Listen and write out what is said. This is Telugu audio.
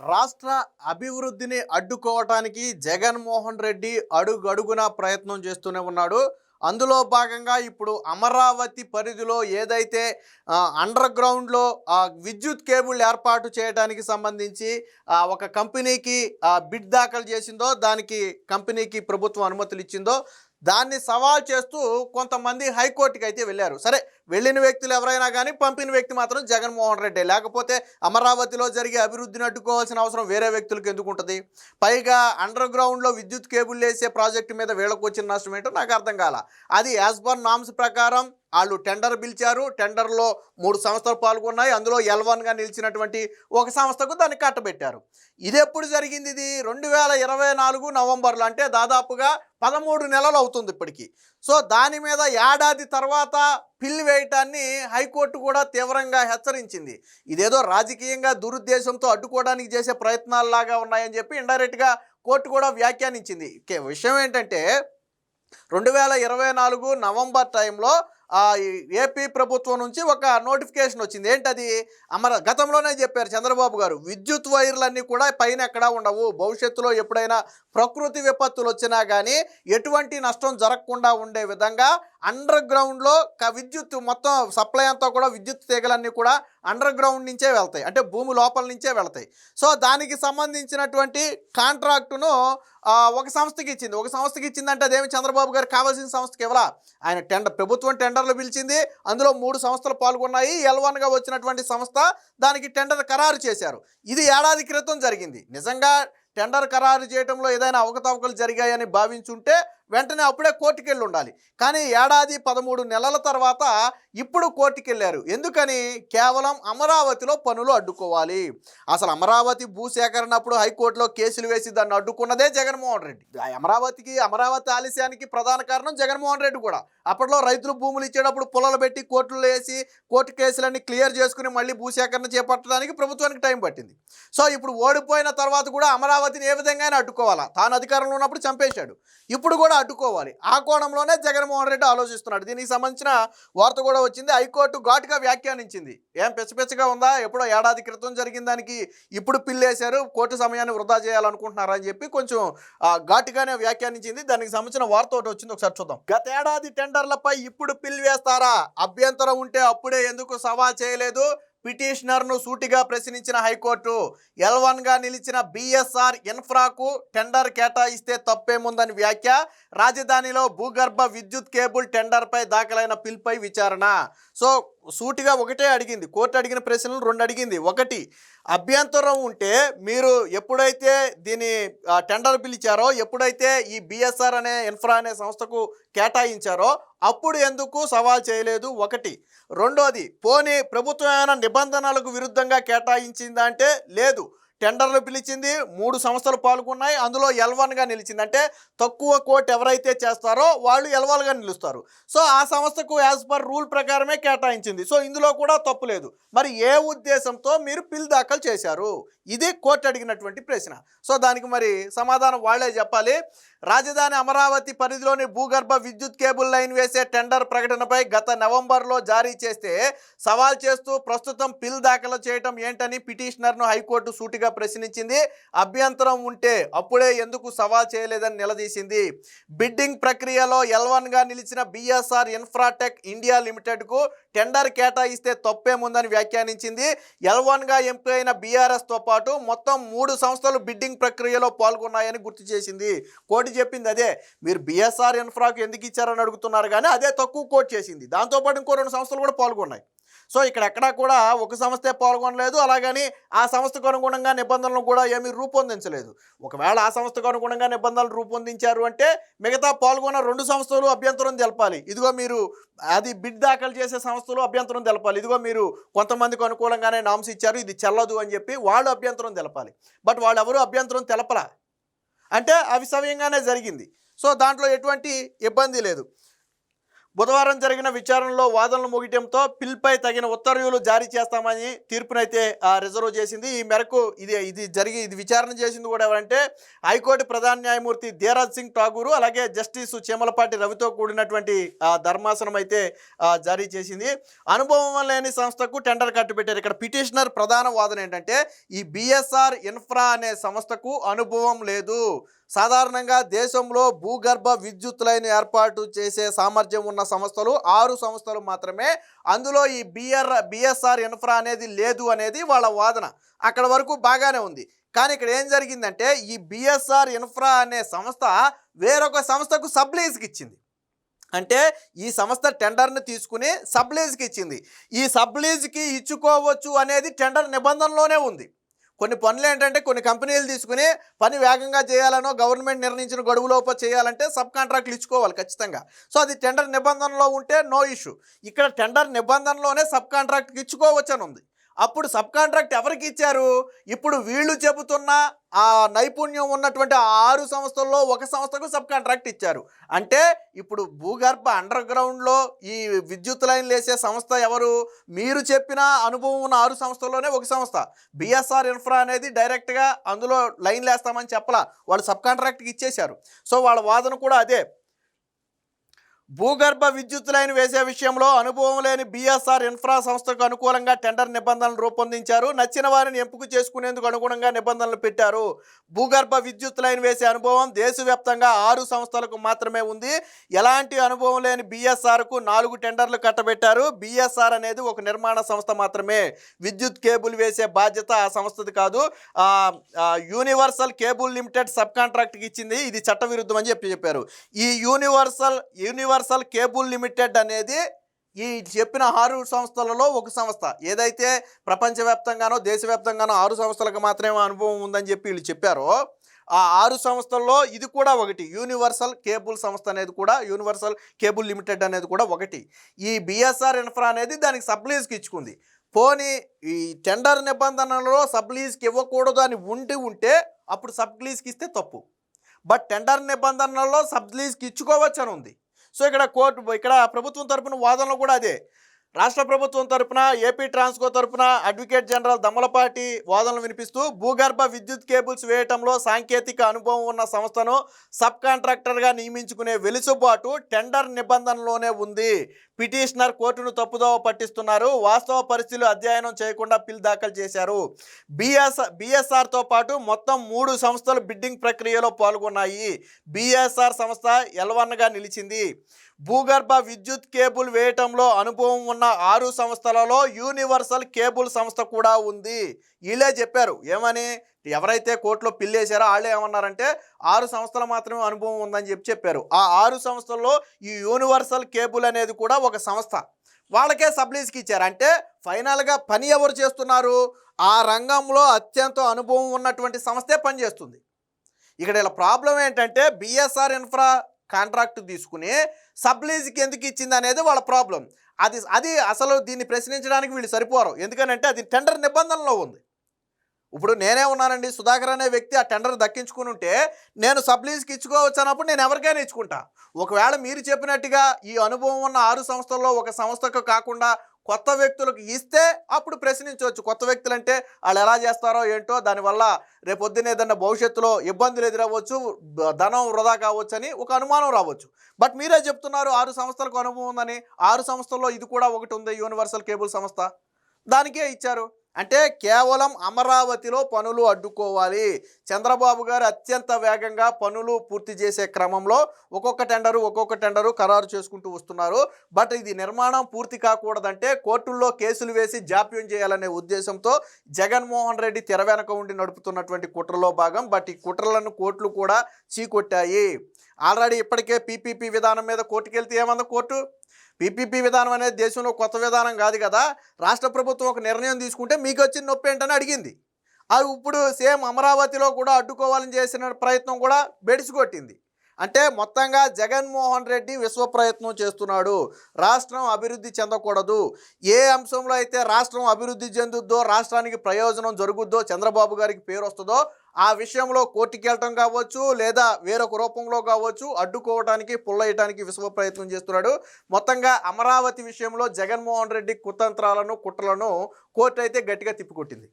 రాష్ట్ర అభివృద్ధిని అడ్డుకోవటానికి జగన్మోహన్ రెడ్డి అడుగడుగున ప్రయత్నం చేస్తూనే ఉన్నాడు. అందులో భాగంగా ఇప్పుడు అమరావతి పరిధిలో ఏదైతే అండర్ గ్రౌండ్లో విద్యుత్ కేబుల్ ఏర్పాటు చేయడానికి సంబంధించి ఒక కంపెనీకి బిడ్ దాఖలు చేసిందో దానికి కంపెనీకి ప్రభుత్వం అనుమతులు ఇచ్చిందో దాన్ని సవాల్ చేస్తూ కొంతమంది హైకోర్టుకి అయితే వెళ్ళారు. సరే వెళ్ళిన వ్యక్తులు ఎవరైనా కానీ పంపిన వ్యక్తి మాత్రం జగన్మోహన్ రెడ్డి. లేకపోతే అమరావతిలో జరిగే అభివృద్ధిని అడ్డుకోవాల్సిన అవసరం వేరే వ్యక్తులకు ఎందుకు ఉంటుంది? పైగా అండర్ గ్రౌండ్లో విద్యుత్ కేబుల్ వేసే ప్రాజెక్టు మీద వీళ్ళకు వచ్చిన నష్టం ఏంటో నాకు అర్థం కాల. అది యాజ్ పర్ నామ్స్ ప్రకారం వాళ్ళు టెండర్ పిలిచారు టెండర్లో మూడు సంస్థలు పాల్గొన్నాయి అందులో ఎల్ వన్గా నిలిచినటువంటి ఒక సంస్థకు దాన్ని కట్టబెట్టారు. ఇది ఎప్పుడు జరిగింది ఇది? రెండు వేల ఇరవై నాలుగు నవంబర్లో అంటే దాదాపుగా పదమూడు నెలలు అవుతుంది ఇప్పటికీ. సో దాని మీద ఏడాది తర్వాత పిల్లి వేయటాన్ని హైకోర్టు కూడా తీవ్రంగా హెచ్చరించింది. ఇదేదో రాజకీయంగా దురుద్దేశంతో అడ్డుకోవడానికి చేసే ప్రయత్నాల్లాగా ఉన్నాయని చెప్పి ఇండైరెక్ట్గా కోర్టు కూడా వ్యాఖ్యానించింది. విషయం ఏంటంటే రెండు వేల ఇరవై నాలుగు నవంబర్ టైంలో ఏపీ ప్రభుత్వం నుంచి ఒక నోటిఫికేషన్ వచ్చింది. ఏంటది? అమర గతంలోనే చెప్పారు చంద్రబాబు గారు విద్యుత్ వైర్లన్నీ కూడా పైన ఎక్కడా ఉండవు. భవిష్యత్తులో ఎప్పుడైనా ప్రకృతి విపత్తులు వచ్చినా కానీ ఎటువంటి నష్టం జరగకుండా ఉండే విధంగా అండర్ గ్రౌండ్లో క విద్యుత్ మొత్తం సప్లై అంతా కూడా విద్యుత్ తీగలన్నీ కూడా అండర్ గ్రౌండ్ నుంచే వెళ్తాయి. అంటే భూమి లోపల నుంచే వెళ్తాయి. సో దానికి సంబంధించినటువంటి కాంట్రాక్టును ఒక సంస్థకి ఇచ్చింది. ఒక సంస్థకి ఇచ్చిందంటే అదేమి చంద్రబాబు గారు కావాల్సిన సంస్థకి ఇవ్వలా? ఆయన టెండర్ ప్రభుత్వం టెండర్లు పిలిచింది. అందులో మూడు సంస్థలు పాల్గొన్నాయి. ఎల్వన్గా వచ్చినటువంటి సంస్థ దానికి టెండర్ ఖరారు చేశారు. ఇది ఏడాది క్రితం జరిగింది. నిజంగా టెండర్ ఖరారు చేయడంలో ఏదైనా అవకతవకలు జరిగాయని భావించుంటే వెంటనే అప్పుడే కోర్టుకు వెళ్ళి ఉండాలి. కానీ ఏడాది పదమూడు నెలల తర్వాత ఇప్పుడు కోర్టుకు వెళ్ళారు ఎందుకని? కేవలం అమరావతిలో పనులు అడ్డుకోవాలి. అసలు అమరావతి భూసేకరణ అప్పుడు హైకోర్టులో కేసులు వేసి దాన్ని అడ్డుకున్నదే జగన్మోహన్ రెడ్డి. అమరావతికి అమరావతి ఆలస్యానికి ప్రధాన కారణం జగన్మోహన్ రెడ్డి కూడా. అప్పట్లో రైతులు భూములు ఇచ్చేటప్పుడు పొలాలు పెట్టి కోర్టులో వేసి కోర్టు కేసులన్నీ క్లియర్ చేసుకుని మళ్ళీ భూసేకరణ చేపట్టడానికి ప్రభుత్వానికి టైం పట్టింది. సో ఇప్పుడు ఓడిపోయిన తర్వాత కూడా అమరావతిని ఏ విధంగా అడ్డుకోవాలా? తాను అధికారంలో ఉన్నప్పుడు చంపేశాడు. ఇప్పుడు కూడా అడ్డుకోవాలి. ఆ కోణంలోనే జగన్మోహన్ రెడ్డి ఆలోచిస్తున్నాడు. దీనికి సంబంధించిన వార్త కూడా వచ్చింది. హైకోర్టు ఘాటుగా వ్యాఖ్యానించింది. ఏం పెచ్చపెచ్చగా ఉందా? ఎప్పుడో ఏడాది క్రితం జరిగిన దానికి ఇప్పుడు పిల్లేశారు. కోర్టు సమయాన్ని వృధా చేయాలనుకుంటున్నారా అని చెప్పి కొంచెం ఘాటుగానే వ్యాఖ్యానించింది. దానికి సంబంధించిన వార్త ఒకటి వచ్చింది. ఒకసారి చూద్దాం. గతేడాది టెండర్లపై ఇప్పుడు పిల్ వేస్తారా అభ్యంతరం ఉంటే అప్పుడే ఎందుకు సవాల్ చేయలేదు? పిటిషనర్ను సూటిగా ప్రశ్నించిన హైకోర్టు ఎల్ వన్గా నిలిచిన బిఎస్ఆర్ ఇన్ఫ్రాకు టెండర్ కేటాయిస్తే తప్పేముందని వ్యాఖ్య రాజధానిలో భూగర్భ విద్యుత్ కేబుల్ టెండర్పై దాఖలైన పిల్పై విచారణ. సో సూటిగా ఒకటే అడిగింది. కోర్టు అడిగిన ప్రశ్నలు రెండు అడిగింది. ఒకటి అభ్యంతరం ఉంటే మీరు ఎప్పుడైతే దీని టెండర్ పిలిచారో ఎప్పుడైతే ఈ బిఎస్ఆర్ అనే ఇన్ఫ్రా అనే సంస్థకు కేటాయించారో అప్పుడు ఎందుకు సవాల్ చేయలేదు? ఒకటి. రెండోది పోనీ ప్రభుత్వం ఏమైనా నిబంధనలకు విరుద్ధంగా కేటాయించిందంటే లేదు. టెండర్లు పిలిచింది మూడు సంస్థలు పాల్గొన్నాయి. అందులో ఎల్వన్గా నిలిచింది. అంటే తక్కువ కోట్ ఎవరైతే చేస్తారో వాళ్ళు ఎల్వాల్గా నిలుస్తారు. సో ఆ సంస్థకు యాజ్ పర్ రూల్ ప్రకారమే కేటాయించింది. సో ఇందులో కూడా తప్పు లేదు. మరి ఏ ఉద్దేశంతో మీరు పిల్ దాఖలు చేశారు? ఇది కోర్టు అడిగినటువంటి ప్రశ్న. సో దానికి మరి సమాధానం వాళ్ళే చెప్పాలి. రాజధాని అమరావతి పరిధిలోని భూగర్భ విద్యుత్ కేబుల్ లైన్ వేసే టెండర్ ప్రకటనపై గత నవంబర్లో జారీ చేస్తే సవాల్ చేస్తూ ప్రస్తుతం పిల్ దాఖలు చేయటం ఏంటని పిటిషనర్ను హైకోర్టు సూటిగా ప్రశ్నించింది. అభ్యంతరం ఉంటే అప్పుడే ఎందుకు సవాల్ చేయలేదని నిలదీసింది. బిడ్డింగ్ ప్రక్రియలో ఎల్వన్గా గా నిలిచిన బిఎస్ఆర్ ఇన్ఫ్రాటెక్ ఇండియా లిమిటెడ్కు టెండర్ కేటాయిస్తే తప్పేముందని వ్యాఖ్యానించింది. ఎల్వన్గా ఎంపీ అయిన బీఆర్ఎస్తో పాటు మొత్తం మూడు సంస్థలు బిడ్డింగ్ ప్రక్రియలో పాల్గొన్నాయని గుర్తు చేసింది. కోటి చెప్పింది అదే. మీరు బిఎస్ఆర్ ఇన్ఫ్రాకు ఎందుకు ఇచ్చారని అడుగుతున్నారు కానీ అదే తక్కువ కోట్ చేసింది. దాంతోపాటు ఇంకో రెండు సంస్థలు కూడా పాల్గొన్నాయి. సో ఇక్కడ ఎక్కడా కూడా ఒక సంస్థే పాల్గొనలేదు. అలాగని ఆ సంస్థకు అనుగుణంగా నిబంధనలు కూడా ఏమీ రూపొందించలేదు. ఒకవేళ ఆ సంస్థకు అనుగుణంగా నిబంధనలు రూపొందించారు అంటే మిగతా పాల్గొన్న రెండు సంస్థలు అభ్యంతరం తెలపాలి. ఇదిగో మీరు అది బిడ్ దాఖలు చేసే సంస్థలు అభ్యంతరం తెలపాలి. ఇదిగో మీరు కొంతమందికి అనుకూలంగానే నామ్స్ ఇచ్చారు ఇది చెల్లదు అని చెప్పి వాళ్ళు అభ్యంతరం తెలపాలి. బట్ వాళ్ళు ఎవరు అభ్యంతరం తెలపలా? అంటే అవిసవ్యంగానే జరిగింది. సో దాంట్లో ఎటువంటి ఇబ్బంది లేదు. బుధవారం జరిగిన విచారణలో వాదనలు ముగియటంతో పిల్పై తగిన ఉత్తర్వులు జారీ చేస్తామని తీర్పునైతే రిజర్వ్ చేసింది. ఈ మేరకు ఇది ఇది జరిగి ఇది విచారణ చేసింది కూడా ఎవరంటే హైకోర్టు ప్రధాన న్యాయమూర్తి ధీరాజ్ సింగ్ ఠాగూరు అలాగే జస్టిస్ చేమలపాటి రవితో కూడినటువంటి ధర్మాసనం అయితే జారీ చేసింది. అనుభవం లేని సంస్థకు టెండర్ కట్టుబెట్టారు ఇక్కడ పిటిషనర్ ప్రధాన వాదన ఏంటంటే ఈ బిఎస్ఆర్ ఇన్ఫ్రా అనే సంస్థకు అనుభవం లేదు. సాధారణంగా దేశంలో భూగర్భ విద్యుత్ లైన్ ఏర్పాటు చేసే సామర్థ్యం ఉన్న సంస్థలు ఆరు సంస్థలు మాత్రమే. అందులో ఈ బిఆర్ బిఎస్ఆర్ ఇన్ఫ్రా అనేది లేదు అనేది వాళ్ళ వాదన. అక్కడ వరకు బాగానే ఉంది. కానీ ఇక్కడ ఏం జరిగిందంటే ఈ బిఎస్ఆర్ ఇన్ఫ్రా అనే సంస్థ వేరొక సంస్థకు సబ్లీజ్కి ఇచ్చింది. అంటే ఈ సంస్థ టెండర్ని తీసుకుని సబ్లీజ్కి ఇచ్చింది. ఈ సబ్లీజ్కి ఇచ్చుకోవచ్చు అనేది టెండర్ నిబంధనలోనే ఉంది. కొన్ని పనులు ఏంటంటే కొన్ని కంపెనీలు తీసుకుని పని వేగంగా చేయాలనో గవర్నమెంట్ నిర్ణయించిన గడువులోపు చేయాలంటే సబ్ కాంట్రాక్ట్లు ఇచ్చుకోవాలి ఖచ్చితంగా. సో అది టెండర్ నిబంధనలో ఉంటే నో ఇష్యూ. ఇక్కడ టెండర్ నిబంధనలోనే సబ్ కాంట్రాక్ట్కి ఇచ్చుకోవచ్చని ఉంది. అప్పుడు సబ్ కాంట్రాక్ట్ ఎవరికి ఇచ్చారు? ఇప్పుడు వీళ్ళు చెబుతున్న ఆ నైపుణ్యం ఉన్నటువంటి ఆరు సంస్థల్లో ఒక సంస్థకు సబ్ కాంట్రాక్ట్ ఇచ్చారు. అంటే ఇప్పుడు భూగర్భ అండర్ గ్రౌండ్లో ఈ విద్యుత్ లైన్లు వేసే సంస్థ ఎవరు? మీరు చెప్పిన అనుభవం ఉన్న ఆరు సంస్థల్లోనే ఒక సంస్థ. బిఎస్ఆర్ ఇన్ఫ్రా అనేది డైరెక్ట్గా అందులో లైన్లు వేస్తామని చెప్పలా. వాళ్ళు సబ్ కాంట్రాక్ట్కి ఇచ్చేశారు. సో వాళ్ళ వాదన కూడా అదే. భూగర్భ విద్యుత్ లైన్ వేసే విషయంలో అనుభవం లేని బీఎస్ఆర్ ఇన్ఫ్రా సంస్థకు అనుకూలంగా టెండర్ నిబంధనలు రూపొందించారు. నచ్చిన వారిని ఎంపిక చేసుకునేందుకు అనుగుణంగా నిబంధనలు పెట్టారు. భూగర్భ విద్యుత్ లైన్ వేసే అనుభవం దేశవ్యాప్తంగా ఆరు సంస్థలకు మాత్రమే ఉంది. ఎలాంటి అనుభవం లేని బీఎస్ఆర్కు నాలుగు టెండర్లు కట్టబెట్టారు. బీఎస్ఆర్ అనేది ఒక నిర్మాణ సంస్థ మాత్రమే. విద్యుత్ కేబుల్ వేసే బాధ్యత ఆ సంస్థది కాదు. యూనివర్సల్ కేబుల్ లిమిటెడ్ సబ్ కాంట్రాక్ట్కి ఇచ్చింది. ఇది చట్టవిరుద్ధం అని చెప్పి చెప్పారు. ఈ యూనివర్సల్ యూనివర్సల్ కేబుల్ లిమిటెడ్ అనేది ఈ చెప్పిన ఆరు సంస్థలలో ఒక సంస్థ. ఏదైతే ప్రపంచవ్యాప్తంగానో దేశవ్యాప్తంగానో ఆరు సంస్థలకు మాత్రమే అనుభవం ఉందని చెప్పి వీళ్ళు చెప్పారో ఆ ఆరు సంస్థల్లో ఇది కూడా ఒకటి. యూనివర్సల్ కేబుల్ సంస్థ అనేది కూడా యూనివర్సల్ కేబుల్ లిమిటెడ్ అనేది కూడా ఒకటి. ఈ బిఎస్ఆర్ ఇన్ఫ్రా అనేది దానికి సబ్లీజ్కి ఇచ్చుకుంది. పోనీ ఈ టెండర్ నిబంధనలలో సబ్లీజ్కి ఇవ్వకూడదు అని ఉండి ఉంటే అప్పుడు సబ్లీజ్కి ఇస్తే తప్పు. బట్ టెండర్ నిబంధనలలో సబ్లీజ్కి ఇచ్చుకోవచ్చు అని ఉంది. సో ఇక్కడ కోర్టు ఇక్కడ ప్రభుత్వం తరపున వాదనలు కూడా అదే. రాష్ట్ర ప్రభుత్వం తరపున ఏపీ ట్రాన్స్కో తరపున అడ్వకేట్ జనరల్ దమ్మలపాటి వాదనలు వినిపిస్తూ భూగర్భ విద్యుత్ కేబుల్స్ వేయటంలో సాంకేతిక అనుభవం ఉన్న సంస్థను సబ్ కాంట్రాక్టర్గా నియమించుకునే వెలుసుబాటు టెండర్ నిబంధనలోనే ఉంది. పిటిషనర్ కోర్టును తప్పుదోవ పట్టిస్తున్నారు. వాస్తవ పరిస్థితులు అధ్యయనం చేయకుండా పిల్ దాఖలు చేశారు. బిఎస్ బిఎస్ఆర్తో పాటు మొత్తం మూడు సంస్థలు బిడ్డింగ్ ప్రక్రియలో పాల్గొన్నాయి. బిఎస్ఆర్ సంస్థ ఎల్వన్గా నిలిచింది. భూగర్భ విద్యుత్ కేబుల్ వేయటంలో అనుభవం ఉన్న ఆరు సంస్థలలో యూనివర్సల్ కేబుల్ సంస్థ కూడా ఉంది. వీళ్ళే చెప్పారు. ఏమని? ఎవరైతే కోర్టులో పిల్లేశారో వాళ్ళు ఏమన్నారంటే ఆరు సంస్థలు మాత్రమే అనుభవం ఉందని చెప్పి చెప్పారు. ఆ ఆరు సంస్థల్లో ఈ యూనివర్సల్ కేబుల్ అనేది కూడా ఒక సంస్థ. వాళ్ళకే సబ్లీజ్కి ఇచ్చారు. అంటే ఫైనల్గా పని ఎవరు చేస్తున్నారు? ఆ రంగంలో అత్యంత అనుభవం ఉన్నటువంటి సంస్థే పనిచేస్తుంది. ఇక్కడ ఇలా ప్రాబ్లం ఏంటంటే బిఎస్ఆర్ ఇన్ఫ్రా కాంట్రాక్ట్ తీసుకుని సబ్లీజ్కి ఎందుకు ఇచ్చింది అనేది వాళ్ళ ప్రాబ్లం. అది అది అసలు దీన్ని ప్రశ్నించడానికి వీళ్ళు సరిపోరు. ఎందుకనంటే అది టెండర్ నిబంధనలో ఉంది. ఇప్పుడు నేనే ఉన్నానండి. సుధాకర్ అనే వ్యక్తి ఆ టెండర్ దక్కించుకుని ఉంటే నేను సబ్లీజ్కి ఇచ్చుకోవచ్చు అన్నప్పుడు నేను ఎవరికైనా ఇచ్చుకుంటా. ఒకవేళ మీరు చెప్పినట్టుగా ఈ అనుభవం ఉన్న ఆరు సంస్థల్లో ఒక సంస్థకు కాకుండా కొత్త వ్యక్తులకు ఇస్తే అప్పుడు ప్రశ్నించవచ్చు. కొత్త వ్యక్తులు అంటే వాళ్ళు ఎలా చేస్తారో ఏంటో దానివల్ల రేపొద్దున ఏదన్నా భవిష్యత్తులో ఇబ్బందులు ఎదురవ్వచ్చు ధనం వృధా కావచ్చు అని ఒక అనుమానం రావచ్చు. బట్ మీరే చెప్తున్నారు ఆరు సంస్థలకు అనుభవం ఉందని. ఆరు సంస్థల్లో ఇది కూడా ఒకటి ఉంది యూనివర్సల్ కేబుల్ సంస్థ. దానికే ఇచ్చారు. అంటే కేవలం అమరావతిలో పనులు అడ్డుకోవాలి. చంద్రబాబు గారు అత్యంత వేగంగా పనులు పూర్తి చేసే క్రమంలో ఒక్కొక్క టెండరు ఒక్కొక్క టెండరు ఖరారు చేసుకుంటూ వస్తున్నారు. బట్ ఇది నిర్మాణం పూర్తి కాకూడదంటే కోర్టుల్లో కేసులు వేసి జాప్యం చేయాలనే ఉద్దేశంతో జగన్మోహన్ రెడ్డి తెర వెనక ఉండి నడుపుతున్నటువంటి కుట్రలో భాగం. బట్ ఈ కుట్రలను కోర్టులు కూడా చీకొట్టాయి. ఆల్రెడీ ఇప్పటికే పీపీపీ విధానం మీద కోర్టుకెళ్తే ఏమంది కోర్టు? పీపీపీ విధానం అనేది దేశంలో కొత్త విధానం కాదు కదా. రాష్ట్ర ప్రభుత్వం ఒక నిర్ణయం తీసుకుంటే మీకు వచ్చిన నొప్పి ఏంటని అడిగింది. అది ఇప్పుడు సేమ్ అమరావతిలో కూడా అడ్డుకోవాలని చేసిన ప్రయత్నం కూడా బెడిసికొట్టింది. అంటే మొత్తంగా జగన్మోహన్ రెడ్డి విశ్వ ప్రయత్నం చేస్తున్నాడు. రాష్ట్రం అభివృద్ధి చెందకూడదు. ఏ అంశంలో అయితే రాష్ట్రం అభివృద్ధి చెందుద్దో రాష్ట్రానికి ప్రయోజనం జరుగుద్దో చంద్రబాబు గారికి పేరు వస్తుందో ఆ విషయంలో కోర్టుకి వెళ్ళటం కావచ్చు లేదా వేరొక రూపంలో కావచ్చు అడ్డుకోవడానికి పుల్లయ్యటానికి విశ్వ ప్రయత్నం చేస్తున్నాడు. మొత్తంగా అమరావతి విషయంలో జగన్మోహన్ రెడ్డి కుతంత్రాలను కుట్రలను కోర్టు అయితే గట్టిగా తిప్పికొట్టింది.